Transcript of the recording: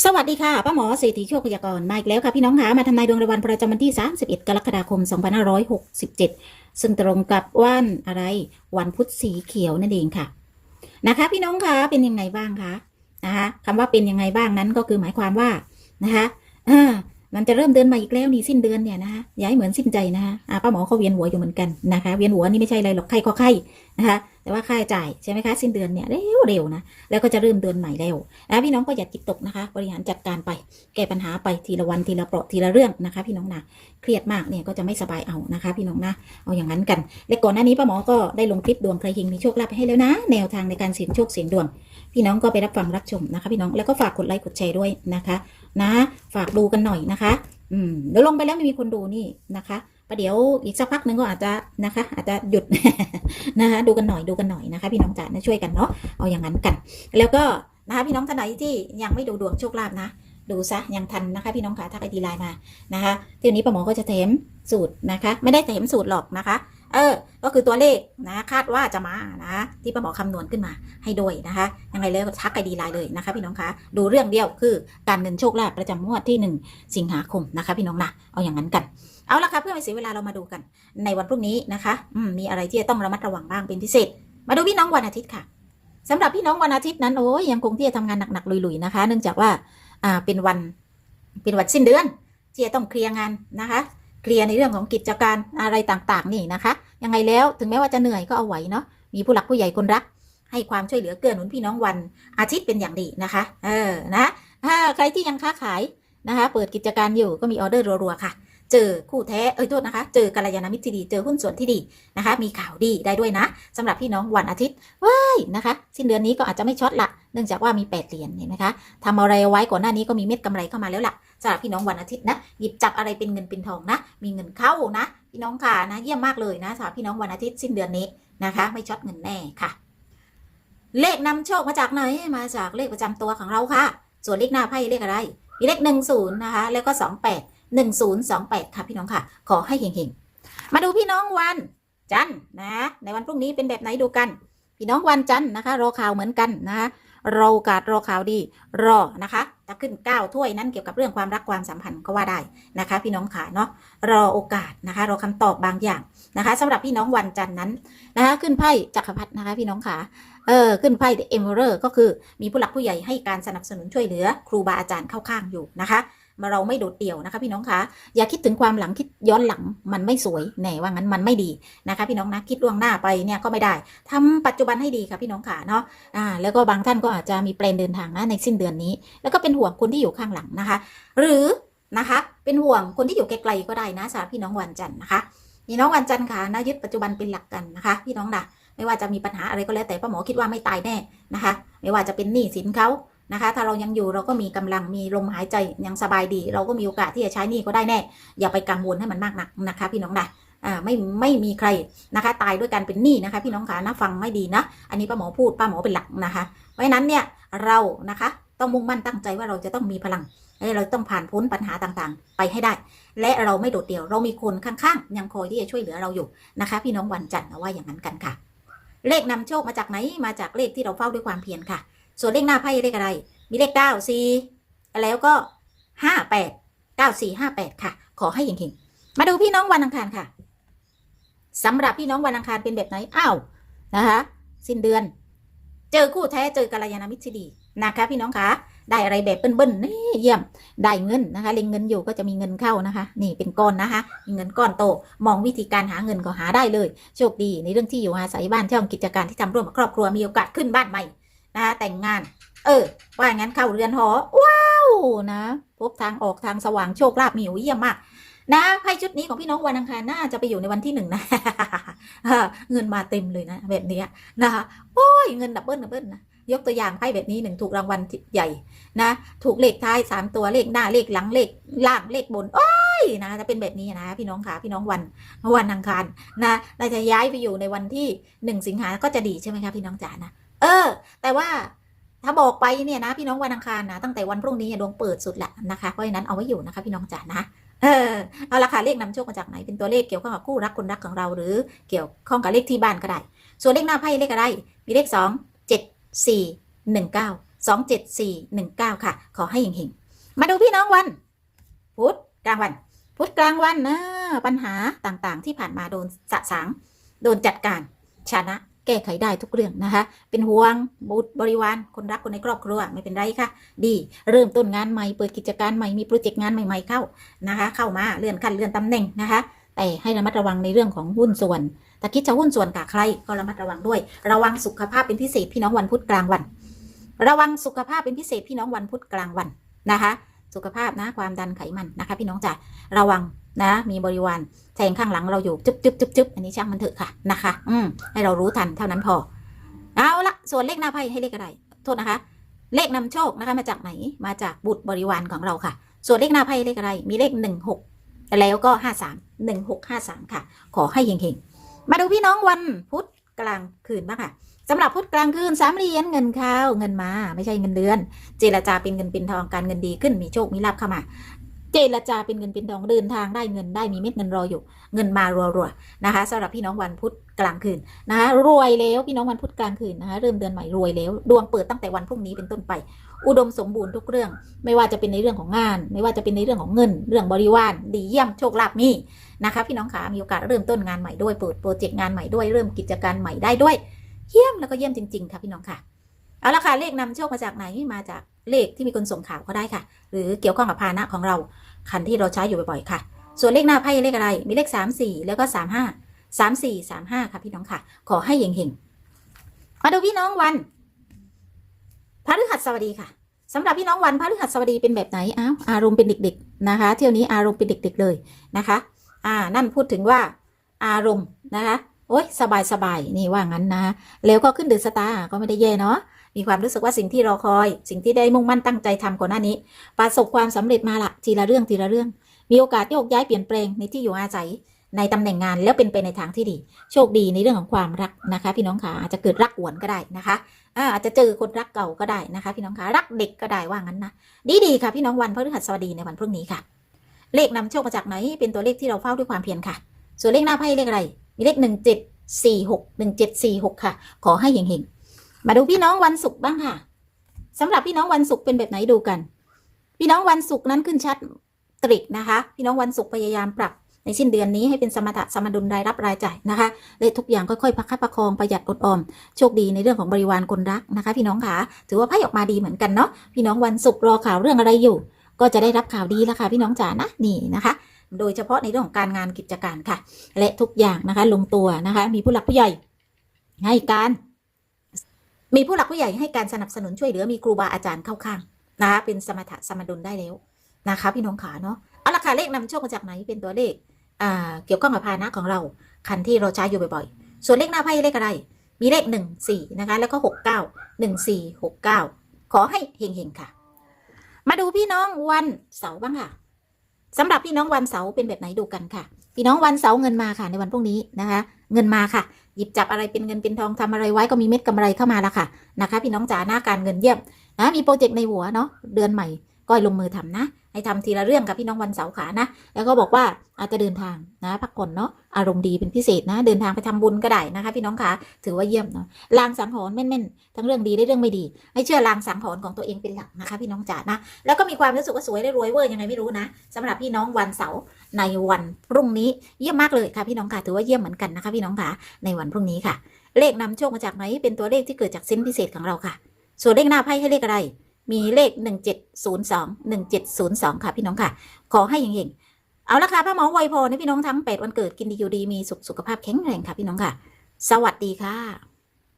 สวัสดีค่ะป้าหมอเศรษฐีโชคพยากรณ์มาอีกแล้วค่ะพี่น้องค่ะมาทำนายดวงรายวันประจำวันที่ 31 กรกฎาคม 2567 ซึ่งตรงกับวันอะไรวันพุธสีเขียวนั่นเองค่ะนะคะ พี่น้องคะเป็นยังไงบ้างคะนะคะคำว่าเป็นยังไงบ้างนั้นก็คือหมายความว่านะคะอ่ามันจะเริ่มเดือนม่อีกแล้วนี่สิ้นเดือนเนี่ยนะคะอย่าให้เหมือนสิ้นใจนะคะป้าหมอเขาเวียนหัวอยู่เหมือนกันนะคะ เวียนหัวนี่ไม่ใช่อะไรหรอกไข้ก็ไข้นะคะ แต่ว่าค่าใช้จ่ายใช่ไหมคะสิ้นเดือนเนี่ยเร็วเร็วนะแล้วก็จะเริ่มเดือนใหม่แล้วนะพี่น้องก็อย่าจิตตกนะคะ บริหารจัดการไป แก้ปัญหาไปทีละวันทีละเปราะทีละเรื่องนะคะ พี่น้องนะเครียดมากเนี่ยก็จะไม่สบายเอานะคะ พี่น้องนะเอาอย่างนั้นกัน และก่อนหน้านี้ป้าหมอก็ได้ลงคลิปดวงใครเฮงมีโชคลาภไปให้แล้วนะ แนวทางในการเสี่ยงโชคเสี่ยงดวง พี่น้องก็ไปรับฟังรับชมนะคะ พี่น้องแล้วก็ฝากกดไลค์กดแชร์ด้วยนะคะ นะ ฝากดูกันหน่อยนะคะ อืมเดี๋ยวลงไปแล้วไม่มีคนดูนี่นะคะ ประเดี๋ยวอีกสักพักหนึ่งก็อาจจะนะคะ อาจจะหยุดนะคะดูกันหน่อยดูกันหน่อยนะคะ พี่น้องจ๋าช่วยกันเนาะเอาอย่างนั้นกัน แล้วก็นะคะพี่น้องท่านไหนที่ยังไม่ดูดวงโชคลาภนะ ดูซะยังทันนะคะ พี่น้องขาทักไอดีไลน์มานะคะเที่ยวนี้ป้าหมอก็จะเถมสูตรนะคะ ไม่ได้เถมสูตรหรอกนะคะ เออ ก็คือตัวเลขนะคาดว่าจะมานะที่ป้าหมอคำนวณขึ้นมาให้ด้วยนะคะยังไงเลยก็ทักไอดีไลน์เลยนะคะ พี่น้องคะดูเรื่องเดียวคือการเงินโชคลาภประจำงวดที่ 1 สิงหาคมนะคะ พี่น้องนะเอาอย่างนั้นกันเอาละค่ะเพื่อไม่เสียเวลาเรามาดูกัน ในวันพรุ่งนี้นะคะอืมมีอะไรที่จะต้องระมัดระวังบ้างเป็นพิเศษ มาดูพี่น้องวันอาทิตย์ค่ะสำหรับพี่น้องวันอาทิตย์นั้นโอ้ยยังคงที่จะทำงานหนักๆลุยๆนะคะ เนื่องจากว่าอ่าเป็นวันเป็นวันสิ้นเดือนที่จะต้องเคลียร์งานนะคะ เคลียร์ในเรื่องของกิจการอะไรต่างๆ นี่นะคะ ยังไงแล้วถึงแม้ว่าจะเหนื่อยก็เอาไหวเนาะมีผู้หลักผู้ใหญ่คนรัก ให้ความช่วยเหลือเกื้อหนุนพี่น้องวันอาทิตย์เป็นอย่างดีนะคะ เออนะถ้าใครที่ยังค้าขายนะคะ เปิดกิจการอยู่ก็มีออเดอร์รัวๆค่ะ เจอคู่แท้เอ้ยโทษนะคะ เจอกัลยาณมิตรที่ดี เจอหุ้นส่วนที่ดีนะคะ มีข่าวดีได้ด้วยนะสำหรับพี่น้องวันอาทิตย์ว้ายนะคะ สิ้นเดือนนี้ก็อาจจะไม่ช็อตละเนื่องจากว่ามีแปดเหรียญเห็นไหมคะทำอะไรไว้ก่อนหน้านี้ก็มีเม็ดกำไรเข้ามาแล้วล่ะสำหรับพี่น้องวันอาทิตย์นะหยิบจับอะไรเป็นเงินเป็นทองนะ มีเงินเข้านะ พี่น้องค่ะนะเยี่ยมมากเลยนะสำหรับพี่น้องวันอาทิตย์สิ้นเดือนนี้นะคะ ไม่ช็อตเงินแน่ค่ะ เลขนำโชคมาจากไหนมาจากเลขประจำตัวของเราค่ะ ส่วนเลขหน้าไพ่เลขอะไรมีเลขหนึ่งศูนย์นะคะ แล้วก็สองแปด หนึ่งศูนย์สองแปดค่ะพี่น้องค่ะ ขอให้เฮงๆ มาดูพี่น้องวันจันทร์นะ ในวันพรุ่งนี้เป็นแบบไหนดูกัน พี่น้องวันจันทร์นะคะรอข่าวเหมือนกันนะคะรอโอกาสรอข่าวดี รอนะคะจะขึ้นเก้าถ้วยนั้นเกี่ยวกับเรื่องความรักความสัมพันธ์ก็ว่าได้นะคะ พี่น้องขาเนาะรอโอกาสนะคะรอคำตอบบางอย่างนะคะสำหรับพี่น้องวันจันนั้นนะคะขึ้นไพ่จักรพรรดินะคะพี่น้องขาเออขึ้นไพ่เอมเบอร์ก็คือมีผู้หลักผู้ใหญ่ให้การสนับสนุนช่วยเหลือ ครูบาอาจารย์เข้าข้างอยู่นะคะ มาเราไม่โดดเดี่ยวนะคะ พี่น้องคะอย่าคิดถึงความหลังคิดย้อนหลังมันไม่สวยแหน่ว่างั้นมันไม่ดีนะคะ พี่น้องนะคิดล่วงหน้าไปเนี่ยก็ไม่ได้ทำปัจจุบันให้ดีค่ะพี่น้องขาเนาะอ่าแล้วก็บางท่านก็อาจจะมีแปลนเดินทางนะในสิ้นเดือนนี้ แล้วก็เป็นห่วงคนที่อยู่ข้างหลังนะคะ หรือนะคะเป็นห่วงคนที่อยู่ไกลๆก็ได้นะสำหรับพี่น้องวันจันทร์นะคะพี่น้องวันจันทร์ค่ะนะยึดปัจจุบันเป็นหลักกันนะคะ พี่น้องนะไม่ว่าจะมีปัญหาอะไรก็แล้วแต่ป้าหมอคิดว่าไม่ตายแน่นะคะ ไม่ว่าจะเป็นหนี้สินเขา นะคะ ถ้าเรายังอยู่เราก็มีกำลังมีลมหายใจยังสบายดี เราก็มีโอกาสที่จะใช้หนี้ก็ได้แน่ อย่าไปกังวลให้มันมากนักนะคะพี่น้องนะอ่าไม่ไม่มีใครนะคะ ตายด้วยการเป็นหนี้นะคะ พี่น้องขานะฟังไม่ดีนะ อันนี้ป้าหมอพูดป้าหมอเป็นหลักนะคะ เพราะฉะนั้นเนี่ยเรานะคะต้องมุ่งมั่นตั้งใจว่าเราจะต้องมีพลังและเราต้องผ่านพ้นปัญหาต่างๆ ไปให้ได้ และเราไม่โดดเดี่ยวเรามีคนข้างๆ ยังคอยที่จะช่วยเหลือเราอยู่นะคะ พี่น้องวันจันทร์เอาว่าอย่างนั้นกันค่ะ เลขนำโชคมาจากไหนมาจากเลขที่เราเฝ้าด้วยความเพียรค่ะ ส่วนเลขหน้าไพ่เลขอะไร มีเลขเก้าสี่แล้วก็ห้าแปดเก้าสี่ห้าแปดค่ะ ขอให้เฮงๆมาดูพี่น้องวันอังคารค่ะสำหรับพี่น้องวันอังคารเป็นแบบไหนอ้าวนะคะสิ้นเดือน เจอคู่แท้เจอกัลยาณมิตรที่ดีนะคะ พี่น้องคะได้อะไรแบบเบิ้ลๆนี่เยี่ยม ได้เงินนะคะเล็งเงินอยู่ก็จะมีเงินเข้านะคะ นี่เป็นก้อนนะคะ มีเงินก้อนโต มองวิธีการหาเงินก็หาได้เลย โชคดีในเรื่องที่อยู่อาศัยบ้านช่องกิจการที่ทำร่วมกับครอบครัวมีโอกาสขึ้นบ้านใหม่ นะคะแต่งงาน เออ ว่าอย่างนั้นเข้าเรือนหอ ว้าว นะ พบทางออกทางสว่างโชคลาภมีอยู่เยี่ยมมากนะไพ่ชุดนี้ของพี่น้องวันอังคารน่าจะไปอยู่ในวันที่หนึ่งนะเงินมาเต็มเลยนะ แบบนี้นะคะโอ้ยเงินดับเบิลดับเบิลนะยกตัวอย่างไพ่แบบนี้หนึ่งถูกรางวัลใหญ่นะ ถูกเลขท้ายสามตัวเลขหน้าเลขหลังเลขล่างเลขบนโอ้ยนะจะเป็นแบบนี้นะ พี่น้องค่ะพี่น้องวันวันอังคารนะเราจะย้ายไปอยู่ในวันที่หนึ่งสิงหาก็จะดีใช่ไหมคะพี่น้องจ๋านะ เออ แต่ว่าถ้าบอกไปเนี่ยนะพี่น้องวันอังคารนะตั้งแต่วันพรุ่งนี้ดวงเปิดสุดละนะคะเพราะฉะนั้นเอาไว้อยู่นะคะพี่น้องจ๋านะเออเอาละค่ะเลขนำโชคมาจากไหนเป็นตัวเลขเกี่ยวข้องกับคู่รักคนรักของเราหรือเกี่ยวข้องกับเลขที่บ้านก็ได้ ส่วนเลขหน้าไพ่เลขอะไร มีเลขสองเจ็ดสี่หนึ่งเก้า27419 ค่ะ ขอให้เฮงๆมาดูพี่น้องวัน พุธกลางวันพุธกลางวันนะปัญหาต่างๆ ที่ผ่านมาโดนสะสาง โดนจัดการชนะ แก้ไขได้ทุกเรื่องนะคะ เป็นห่วงบุตรบริวารคนรักคนในครอบครัวไม่เป็นไรค่ะ ดีเริ่มต้นงานใหม่เปิดกิจการใหม่มีโปรเจกต์งานใหม่ๆเข้านะคะ เข้ามาเลื่อนขั้นเลื่อนตำแหน่งนะคะ แต่ให้ระมัดระวังในเรื่องของหุ้นส่วนถ้าคิดจะหุ้นส่วนกับใครก็ระมัดระวังด้วย ระวังสุขภาพเป็นพิเศษพี่น้องวันพุธกลางวัน ระวังสุขภาพเป็นพิเศษพี่น้องวันพุธกลางวันนะคะ สุขภาพนะความดันไขมันนะคะ พี่น้องจ๋าระวัง นะ มีบริวารแทงข้างหลังเราอยู่จุ๊บจุ๊บจุ๊บจุ๊บอันนี้ช่างมันเถอะค่ะนะคะ อืมให้เรารู้ทันเท่านั้นพอ เอาละส่วนเลขหน้าไพ่ให้เลขอะไร โทษนะคะ เลขนำโชคนะคะมาจากไหน มาจากบุตรบริวารของเราค่ะ ส่วนเลขหน้าไพ่เลขอะไร มีเลขหนึ่งหกแล้วก็ห้าสามหนึ่งหกห้าสามค่ะ ขอให้เฮงๆ มาดูพี่น้องวันพุธกลางคืนบ้างค่ะสำหรับพุธกลางคืนสามเหรียญเงินเข้าเงินมา ไม่ใช่เงินเดือน เจรจาเป็นเงินเป็นทองการเงินดีขึ้นมีโชคมีลาภเข้ามา เจรจาเป็นเงินเป็นทองเดินทางได้เงินได้มีเม็ดเงินรออยู่ เงินมารัวๆนะคะสำหรับพี่น้องวันพุธกลางคืนนะคะรวยแล้วพี่น้องวันพุธกลางคืนนะคะเริ่มเดือนใหม่รวยแล้ว ดวงเปิดตั้งแต่วันพรุ่งนี้เป็นต้นไป อุดมสมบูรณ์ทุกเรื่อง ไม่ว่าจะเป็นในเรื่องของงาน ไม่ว่าจะเป็นในเรื่องของเงิน เรื่องบริวารดีเยี่ยมโชคลาภมีนะคะพี่น้องขามีโอกาสเริ่มต้นงานใหม่ด้วยเปิดโปรเจกต์งานใหม่ด้วยเริ่มกิจการใหม่ได้ด้วย เยี่ยมแล้วก็เยี่ยมจริง ๆ ค่ะพี่น้องค่ะเอาละค่ะเลขนำโชคมาจากไหนมาจาก เลขที่มีคนส่งข่าวก็ได้ค่ะ หรือเกี่ยวข้องกับพาหนะของเรา คันที่เราใช้อยู่บ่อยๆค่ะ ส่วนเลขหน้าไพ่เลขอะไร มีเลข 3 4 แล้วก็ 3 5 3 4 3 5 ค่ะพี่น้องค่ะ ขอให้เฮงๆมาดูพี่น้องวันพระฤหัสบดีค่ะสำหรับพี่น้องวันพระฤหัสบดีเป็นแบบไหนอ้าวอารมณ์เป็นเด็กๆนะคะ เที่ยวนี้อารมณ์เป็นเด็ก ๆเลยนะคะ อ่านั่นพูดถึงว่าอารมณ์นะคะโอ๊ยสบายสบายๆนี่ว่างั้นนะแล้วก็ขึ้นเดือนสตาร์ก็ไม่ได้แย่เนาะ มีความรู้สึกว่าสิ่งที่รอคอย สิ่งที่ได้มุ่งมั่นตั้งใจทำก่อนหน้านี้ ประสบความสำเร็จมาละทีละเรื่องทีละเรื่อง มีโอกาสโยกย้ายเปลี่ยนแปลงในที่อยู่อาศัยในตำแหน่งงานแล้วเป็นไปในทางที่ดี โชคดีในเรื่องของความรักนะคะ พี่น้องขาอาจจะเกิดรักหวนก็ได้นะคะอาจจะเจอคนรักเก่าก็ได้นะคะ พี่น้องขารักเด็กก็ได้ว่างั้นนะดีดีค่ะพี่น้องวันพฤหัสบดีในวันพรุ่งนี้ค่ะ เลขนำโชคมาจากไหนเป็นตัวเลขที่เราเฝ้าด้วยความเพียรค่ะ ส่วนเลขหน้าไพ่เลขอะไร มีเลขหนึ่งเจ็ดสี่หกหนึ่งเจ็ดสี่หกค่ะ ขอให้เฮงๆ มาดูพี่น้องวันศุกร์บ้างค่ะสำหรับพี่น้องวันศุกร์เป็นแบบไหนดูกัน พี่น้องวันศุกร์นั้นขึ้นชัดตริกนะคะ พี่น้องวันศุกร์พยายามปรับในสิ้นเดือนนี้ให้เป็นสมถะสมดุลรายรับรายจ่ายนะคะเลขทุกอย่างค่อยๆประคับประคองประหยัดอดออมโชคดีในเรื่องของบริวารคนรักนะคะ พี่น้องค่ะถือว่าไพ่ออกมาดีเหมือนกันเนาะพี่น้องวันศุกร์รอข่าวเรื่องอะไรอยู่ ก็จะได้รับข่าวดีแล้วค่ะพี่น้องจ๋านะนี่นะคะ โดยเฉพาะในเรื่องของการงานกิจการค่ะ และทุกอย่างนะคะ ลงตัวนะคะ มีผู้หลักผู้ใหญ่ให้การ มีผู้หลักผู้ใหญ่ให้การสนับสนุนช่วยเหลือมีครูบาอาจารย์เข้าข้างนะคะเป็นสมถะสมดุลได้แล้วนะคะ พี่น้องขาเนาะเอาละค่ะเลขนำโชคมาจากไหนเป็นตัวเลขเกี่ยวข้องกับพาหนะของเรา คันที่เราใช้อยู่บ่อยๆ ส่วนเลขหน้าไพ่เลขอะไร มีเลขหนึ่งสี่นะคะแล้วก็หกเก้าหนึ่งสี่หกเก้าขอให้เฮงๆค่ะ มาดูพี่น้องวันเสาร์บ้างค่ะสำหรับพี่น้องวันเสาร์เป็นแบบไหนดูกันค่ะ พี่น้องวันเสาร์เงินมาค่ะในวันพรุ่งนี้นะคะ เงินมาค่ะ หยิบจับอะไรเป็นเงินเป็นทองทำอะไรไว้ก็มีเม็ดกำไรเข้ามาแล้วค่ะนะคะ พี่น้องจ๋าหน้าการเงินเยี่ยมนะมีโปรเจกต์ในหัวเนาะเดือนใหม่ก่อยลงมือทำนะ ให้ทำทีละเรื่องกับพี่น้องวันเสาร์ขานะ แล้วก็บอกว่าอาจจะเดินทางนะพักผ่อนเนาะอารมณ์ดีเป็นพิเศษนะ เดินทางไปทำบุญก็ได้นะคะ พี่น้องขาถือว่าเยี่ยมเนาะลางสังหรณ์แม่นๆทั้งเรื่องดีและเรื่องไม่ดีให้เชื่อลางสังหรณ์ของตัวเองเป็นหลักนะคะ พี่น้องจ๋านะแล้วก็มีความรู้สึกว่าสวยได้รวยเวอร์ยังไงไม่รู้นะสำหรับพี่น้องวันเสาร์ในวันพรุ่งนี้เยี่ยมมากเลยค่ะพี่น้องค่ะถือว่าเยี่ยมเหมือนกันนะคะ พี่น้องค่ะในวันพรุ่งนี้ค่ะ เลขนำโชคมาจากไหนเป็นตัวเลขที่เกิดจากเส้นพิเศษของเราค่ะส่วนเลขหน้าไพ่ให้เลขอะไร มีเลข 1702 1702 ค่ะพี่น้องค่ะ ขอให้เฮงๆเอาละค่ะพระหมอไวยพรให้พี่น้องทั้ง 8 วันเกิดกินดีอยู่ดีมีสุขสุขภาพแข็งแรงค่ะพี่น้องค่ะ สวัสดีค่ะ